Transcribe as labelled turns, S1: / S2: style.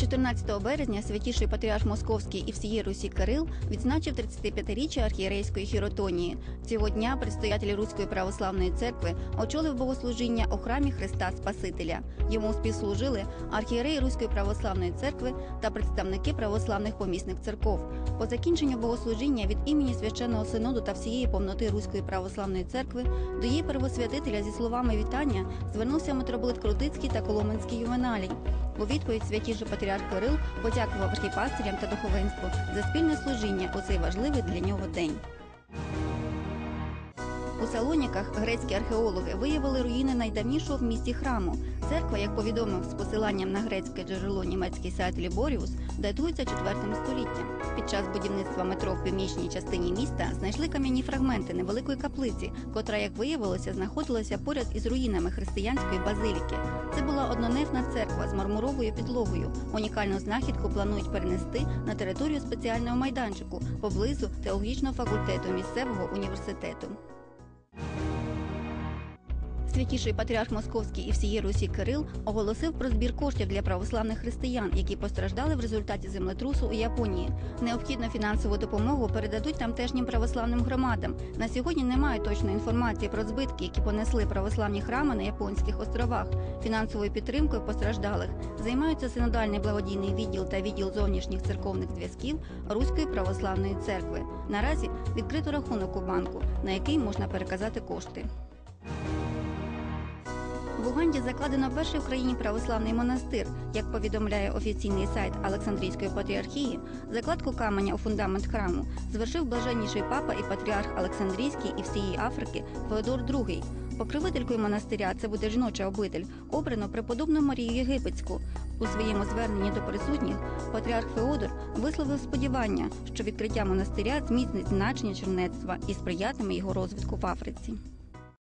S1: 14 березня святіший патріарх Московський і всієї Русі Кирил відзначив 35-річчя архієрейської хіротонії. Цього дня предстоятель Руської православної церкви очолив богослужіння у храмі Христа Спасителя. Йому співслужили архієрей Руської православної церкви та представники православних помісних церков. По закінченню богослужіння від імені священного синоду та всієї повноти Руської православної церкви до її первосвятителя зі словами вітання звернувся митрополит Крутицький та Коломенський Ювеналій. У відповідь святіший патріарх Кирил подякував архіпастирям та духовенству за спільне служіння у цей важливий для нього день. У Салоніках грецькі археологи виявили руїни найдавнішого в місті храму. Церква, як повідомив з посиланням на грецьке джерело німецький сайт Ліборіус, датується 4 століттям. Під час будівництва метро в північній частині міста знайшли кам'яні фрагменти невеликої каплиці, котра, як виявилося, знаходилася поряд із руїнами християнської базиліки. Це була однонефна церква з мармуровою підлогою. Унікальну знахідку планують перенести на територію спеціального майданчику поблизу теологічного факультету місцевого університету. Святіший патріарх Московський і всієї Русі Кирил оголосив про збір коштів для православних християн, які постраждали в результаті землетрусу у Японії. Необхідну фінансову допомогу передадуть тамтешнім православним громадам. На сьогодні немає точної інформації про збитки, які понесли православні храми на японських островах. Фінансовою підтримкою постраждалих займаються синодальний благодійний відділ та відділ зовнішніх церковних зв'язків Руської православної церкви. Наразі відкрито рахунок у банку, на який можна переказати кошти. В Уганді закладено перший в країні православний монастир. Як повідомляє офіційний сайт Олександрійської патріархії, закладку каменя у фундамент храму звершив блаженніший папа і патріарх Олександрійський і всієї Африки Феодор II. Покровителькою монастиря це буде жіноча обитель, обрано преподобну Марію Єгипетську. У своєму зверненні до присутніх патріарх Феодор висловив сподівання, що відкриття монастиря зміцнить значення чернецтва і сприятиме його розвитку в Африці.